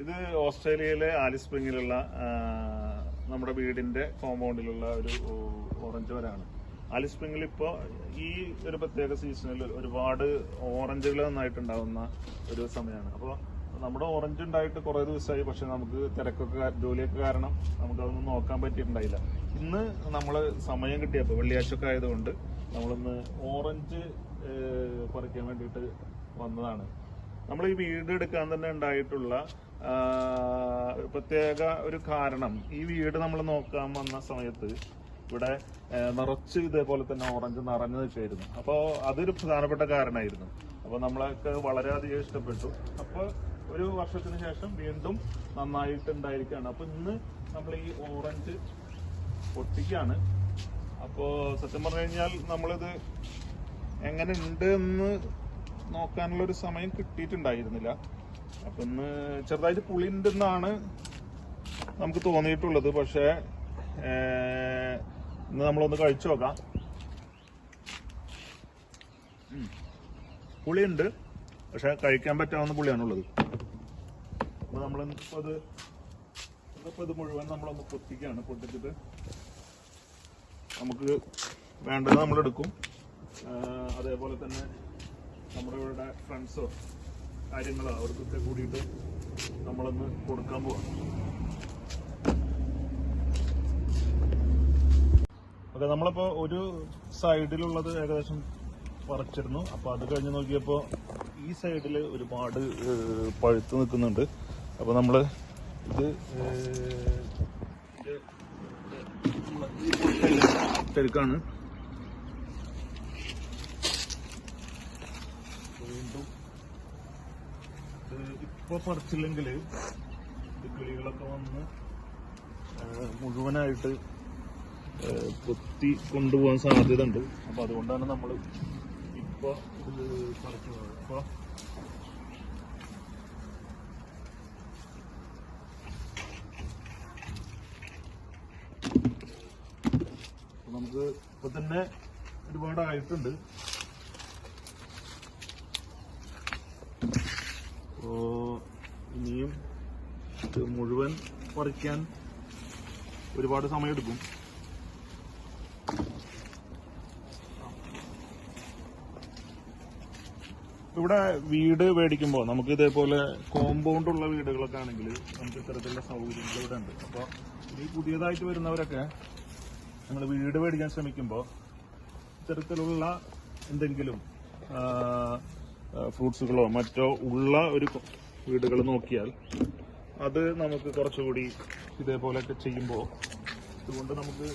ഇത് ഓസ്ട്രേലിയയിലെ ആലിസ് സ്പ്രിങ്ങിലുള്ള നമ്മുടെ വീടിന്റെ കോമ്പൗണ്ടിലുള്ള ഒരു ഓറഞ്ച് മരമാണ് ആലിസ് സ്പ്രിങ്ങിൽ ഇപ്പോൾ ഈ ഒരു പ്രത്യേക സീസണിൽ ഒരുപാട് ഓറഞ്ചുകൾ നന്നായിട്ടുണ്ടാവുന്ന ഒരു സമയമാണ് അപ്പോൾ നമ്മുടെ ഓറഞ്ച് ഉണ്ടായിട്ട് കുറേ ദിവസമായി പക്ഷെ നമുക്ക് തിരക്കൊക്കെ ജോലിയൊക്കെ കാരണം നമുക്കതൊന്നും നോക്കാൻ പറ്റിയിട്ടുണ്ടായില്ല. ഇന്ന് നമ്മൾ സമയം കിട്ടിയപ്പോൾ വെള്ളിയാഴ്ച ഒക്കെ ആയതുകൊണ്ട് നമ്മളൊന്ന് ഓറഞ്ച് പറിക്കാൻ വേണ്ടിയിട്ട് വന്നതാണ്. നമ്മൾ ഈ വീട് എടുക്കാൻ തന്നെ ഉണ്ടായിട്ടുള്ള പ്രത്യേക ഒരു കാരണം. ഈ വീട് നമ്മൾ നോക്കാൻ വന്ന സമയത്ത് ഇവിടെ നിറച്ച് ഇതേപോലെ തന്നെ ഓറഞ്ച് നിറഞ്ഞു നിൽക്കായിരുന്നു അപ്പോൾ അതൊരു പ്രധാനപ്പെട്ട കാരണമായിരുന്നു. അപ്പോൾ നമ്മളൊക്കെ വളരെയധികം ഇഷ്ടപ്പെട്ടു. അപ്പോൾ ഒരു വർഷത്തിന് ശേഷം വീണ്ടും നന്നായിട്ട് ഉണ്ടായിരിക്കുകയാണ് അപ്പോൾ ഇന്ന് നമ്മൾ ഈ ഓറഞ്ച് പൊട്ടിക്കാണ് അപ്പോൾ സത്യം പറഞ്ഞു കഴിഞ്ഞാൽ നമ്മളിത് എങ്ങനെ ഉണ്ട് എന്ന് നോക്കാനുള്ള ഒരു സമയം കിട്ടിയിട്ടുണ്ടായിരുന്നില്ല. അപ്പൊ ഇന്ന് ചെറുതായിട്ട് പുളി ഉണ്ടെന്നാണ് നമുക്ക് തോന്നിയിട്ടുള്ളത്. പക്ഷേ ഇന്ന് നമ്മളൊന്ന് കഴിച്ചു നോക്കാം. പുളിയുണ്ട്. പക്ഷെ കഴിക്കാൻ പറ്റാവുന്ന പുളിയാണുള്ളത്. അപ്പൊ നമ്മൾ അത് ഇത് മുഴുവൻ നമ്മളൊന്ന് പൊത്തിക്കാണ് പൊട്ടിച്ചിട്ട് നമുക്ക് വേണ്ടത് നമ്മളെടുക്കും. അതേപോലെ തന്നെ നമ്മുടെ ഇവരുടെ ഫ്രണ്ട്സോ കാര്യങ്ങളോ അവർക്കൊക്കെ കൂടിയിട്ട് നമ്മളൊന്ന് കൊടുക്കാൻ പോവാം ഓക്കെ നമ്മളിപ്പോ ഒരു സൈഡിലുള്ളത് ഏകദേശം പറിച്ചിരുന്നു അപ്പോൾ അത് കഴിഞ്ഞ് നോക്കിയപ്പോ ഈ സൈഡിൽ ഒരുപാട് പഴുത്ത് നിൽക്കുന്നുണ്ട് അപ്പൊ നമ്മൾ ഇത് ഏഹ്, ഇത് നമ്മൾ ഈ തെരുക്കാണ് വീണ്ടും. ഇപ്പോൾ ഇപ്പൊ പറിച്ചില്ലെങ്കിൽ കിളികളൊക്കെ വന്ന് മുഴുവനായിട്ട് കൊത്തി കൊണ്ടുപോകാൻ സാധ്യത ഉണ്ട് അപ്പൊ അതുകൊണ്ടാണ് നമ്മൾ ഇപ്പോൾ അപ്പൊ അപ്പൊ നമുക്ക് ഇപ്പൊ തന്നെ ഒരുപാടായിട്ടുണ്ട്. അപ്പോ ഇനിയും ഇത് മുഴുവൻ പറിക്കാൻ ഒരുപാട് സമയമെടുക്കും ഇവിടെ വീട് മേടിക്കുമ്പോൾ നമുക്ക് ഇതേപോലെ കോമ്പൗണ്ട് ഉള്ള വീടുകളൊക്കെ ആണെങ്കിൽ നമുക്ക് ഇത്തരത്തിലുള്ള സൗകര്യങ്ങൾ ഇവിടെ ഉണ്ട്. അപ്പോൾ ഈ പുതിയതായിട്ട് വരുന്നവരൊക്കെ നമ്മൾ വീട് മേടിക്കാൻ ശ്രമിക്കുമ്പോൾ ഇത്തരത്തിലുള്ള എന്തെങ്കിലും ഫ്രൂട്ട്സുകളോ മറ്റോ ഉള്ള ഒരു വീടുകൾ നോക്കിയാൽ അത് നമുക്ക് കുറച്ചുകൂടി ഇതേപോലെയൊക്കെ ചെയ്യുമ്പോൾ ഇതുകൊണ്ട് നമുക്ക്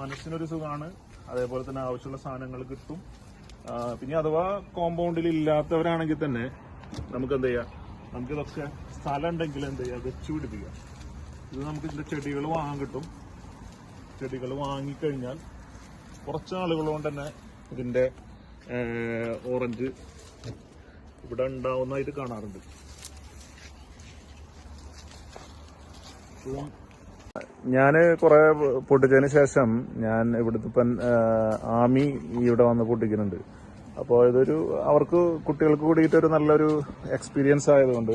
മനസ്സിനൊരു സുഖമാണ് അതേപോലെ തന്നെ ആവശ്യമുള്ള സാധനങ്ങൾ കിട്ടും. പിന്നെ അഥവാ കോമ്പൗണ്ടിൽ ഇല്ലാത്തവരാണെങ്കിൽ തന്നെ നമുക്ക് എന്ത് ചെയ്യാം? നമുക്ക് ഇതൊക്കെ സ്ഥലം ഉണ്ടെങ്കിൽ എന്ത് ചെയ്യാം? വെച്ച് പിടിപ്പിക്കാം. ഇത് നമുക്ക് ഇതിന്റെ ചെടികൾ വാങ്ങാൻ കിട്ടും. ചെടികൾ വാങ്ങിക്കഴിഞ്ഞാൽ കുറച്ച് നാളുകൾ കൊണ്ട് തന്നെ ഇതിന്റെ ഓറഞ്ച് ഇവിടെ ഉണ്ടാവുന്നതായിട്ട് കാണാറുണ്ട്. ഞാൻ കുറെ പൊട്ടിച്ചതിന് ശേഷം ഞാൻ ഇവിടുത്തെ ഇപ്പം ആമി ഇവിടെ വന്ന് പൊട്ടിക്കുന്നുണ്ട്. അപ്പോൾ ഇതൊരു അവർക്ക് കുട്ടികൾക്ക് കൂടിയിട്ട് ഒരു നല്ലൊരു എക്സ്പീരിയൻസ് ആയതുകൊണ്ട്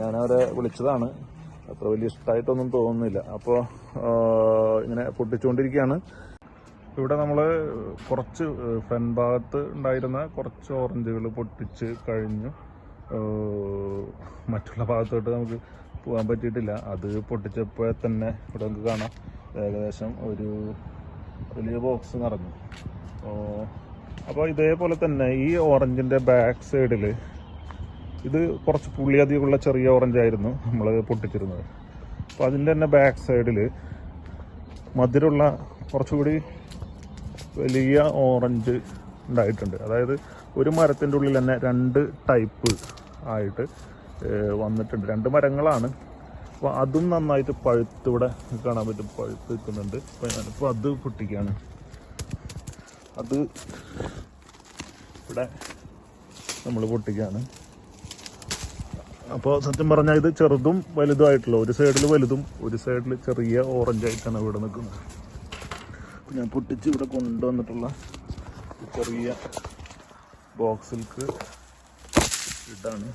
ഞാൻ അവരെ വിളിച്ചതാണ്. അത്ര വലിയ ഇഷ്ടമായിട്ടൊന്നും തോന്നുന്നില്ല. അപ്പോൾ ഇങ്ങനെ പൊട്ടിച്ചുകൊണ്ടിരിക്കുകയാണ് ഇവിടെ നമ്മൾ കുറച്ച് ഫ്രണ്ട് ഭാഗത്ത് ഉണ്ടായിരുന്ന കുറച്ച് ഓറഞ്ചുകൾ പൊട്ടിച്ച് കഴിഞ്ഞു. മറ്റുള്ള ഭാഗത്തോട്ട് നമുക്ക് പോകാൻ പറ്റിയിട്ടില്ല. അത് പൊട്ടിച്ചപ്പോൾ തന്നെ ഇവിടെ നമുക്ക് കാണാം. ഏകദേശം ഒരു വലിയ ബോക്സ് നിറഞ്ഞു. അപ്പോൾ ഇതേപോലെ തന്നെ ഈ ഓറഞ്ചിന്റെ ബാക്ക് സൈഡിൽ ഇത് കുറച്ച് പുള്ളി അധികമുള്ള ചെറിയ ഓറഞ്ചായിരുന്നു നമ്മൾ പൊട്ടിച്ചിരുന്നത്. അപ്പോൾ അതിന്റെ തന്നെ ബാക്ക് സൈഡിൽ മധുരമുള്ള കുറച്ചുകൂടി വലിയ ഓറഞ്ച് ഉണ്ടായിട്ടുണ്ട്. അതായത് ഒരു മരത്തിന്റെ ഉള്ളിൽ തന്നെ രണ്ട് ടൈപ്പ് ആയിട്ട് വന്നിട്ടുണ്ട്. രണ്ട് മരങ്ങളാണ്. അപ്പോൾ അതും നന്നായിട്ട് പഴുത്ത് ഇവിടെ കാണാൻ പറ്റും. പഴുത്ത് നിൽക്കുന്നുണ്ട്. അപ്പോൾ ഞാനിപ്പോൾ അത് പൊട്ടിക്കുകയാണ്. അത് ഇവിടെ നമ്മൾ പൊട്ടിക്കുകയാണ്. അപ്പോൾ സത്യം പറഞ്ഞാൽ ഇത് ചെറുതും വലുതുമായിട്ടുള്ള ഒരു സൈഡിൽ വലുതും ഒരു സൈഡിൽ ചെറിയ ഓറഞ്ചായിട്ടാണ് ഇവിടെ നിൽക്കുന്നത്. ഞാൻ പൊട്ടിച്ച് ഇവിടെ കൊണ്ടുവന്നിട്ടുള്ള ചെറിയ ബോക്സിൽക്ക് ഇട്ടാണ്.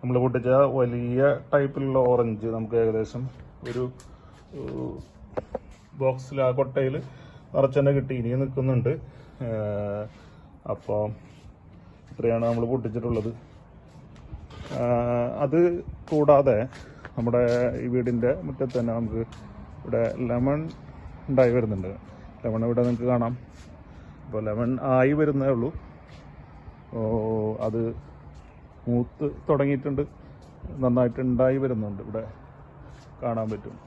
നമ്മൾ പൊട്ടിച്ച വലിയ ടൈപ്പിലുള്ള ഓറഞ്ച് നമുക്ക് ഏകദേശം ഒരു ബോക്സിൽ ആ കൊട്ടയിൽ നിറച്ചെന്നെ കിട്ടി. ഇനിയും നിൽക്കുന്നുണ്ട്. അപ്പോൾ ഇത്രയാണ് നമ്മൾ പൊട്ടിച്ചിട്ടുള്ളത്. അത് കൂടാതെ നമ്മുടെ ഈ വീടിന്റെ മുറ്റത്ത് തന്നെ നമുക്ക് ഇവിടെ ലെമൺ ഉണ്ടായി വരുന്നുണ്ട്. ലെമൺ ഇവിടെ നിങ്ങൾക്ക് കാണാം. അപ്പോൾ ലെമൺ ആയി വരുന്നേ ഉള്ളൂ. ഓ, അത് മൂത്ത് തുടങ്ങിയിട്ടുണ്ട്. നന്നായിട്ട് ഉണ്ടായി വരുന്നുണ്ട്. ഇവിടെ കാണാൻ പറ്റും.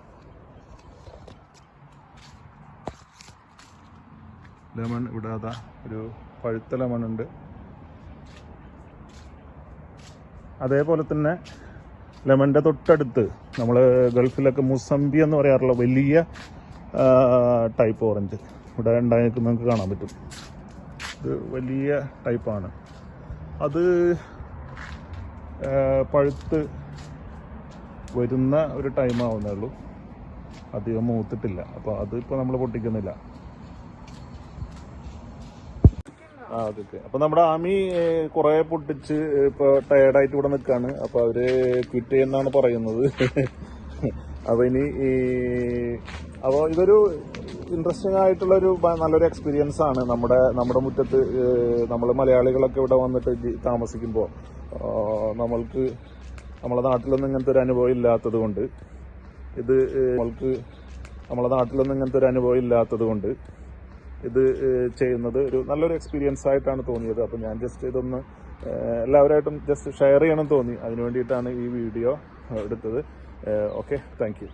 ലെമൺ ഇവിടെ അതാ ഒരു പഴുത്ത ലെമൺ ഉണ്ട്. അതേപോലെ തന്നെ ലെമണിന്റെ തൊട്ടടുത്ത് നമ്മൾ ഗൾഫിലൊക്കെ മുസംബി എന്ന് പറയാറുള്ള വലിയ ടൈപ്പ് ഓറഞ്ച് ഇവിടെ ഉണ്ടായി നിങ്ങൾക്ക് കാണാൻ പറ്റും. ഇത് വലിയ ടൈപ്പാണ് അത് പഴുത്ത് വരുന്ന ഒരു ടൈം ആവുന്നേ ഉള്ളൂ. അധികം മൂത്തിട്ടില്ല. അപ്പോൾ അതിപ്പോൾ നമ്മൾ പൊട്ടിക്കുന്നില്ല. അപ്പൊ നമ്മുടെ ആമി കുറെ പൊട്ടിച്ച് ഇപ്പൊ ടയർഡായിട്ട് ഇവിടെ നിൽക്കാണ്. അപ്പൊ അവർ ക്വിറ്റ് ചെയ്യുന്നാണ് പറയുന്നത്. അപ്പൊ ഇനി ഈ അപ്പൊ ഇതൊരു ഇൻട്രസ്റ്റിംഗ് ആയിട്ടുള്ള ഒരു നല്ലൊരു എക്സ്പീരിയൻസ് ആണ് നമ്മുടെ നമ്മുടെ മുറ്റത്ത് നമ്മൾ മലയാളികളൊക്കെ ഇവിടെ വന്നിട്ട് താമസിക്കുമ്പോൾ നമ്മൾക്ക് നമ്മളെ നാട്ടിലൊന്നും ഇങ്ങനത്തെ ഒരു അനുഭവം ഇല്ലാത്തത് കൊണ്ട്. ഇത് നമ്മൾക്ക് നമ്മളെ നാട്ടിലൊന്നും ഇങ്ങനത്തെ ഒരു അനുഭവം ഇല്ലാത്തത് കൊണ്ട്. ഇത് ചെയ്യുന്നത് ഒരു നല്ലൊരു എക്സ്പീരിയൻസ് ആയിട്ടാണ് തോന്നിയത്. അപ്പോൾ ഞാൻ ജസ്റ്റ് ഇതൊന്ന് എല്ലാവരായിട്ടും ജസ്റ്റ് ഷെയർ ചെയ്യണം തോന്നി. അതിനു വേണ്ടിയിട്ടാണ് ഈ വീഡിയോ എടുത്തത്. Okay thank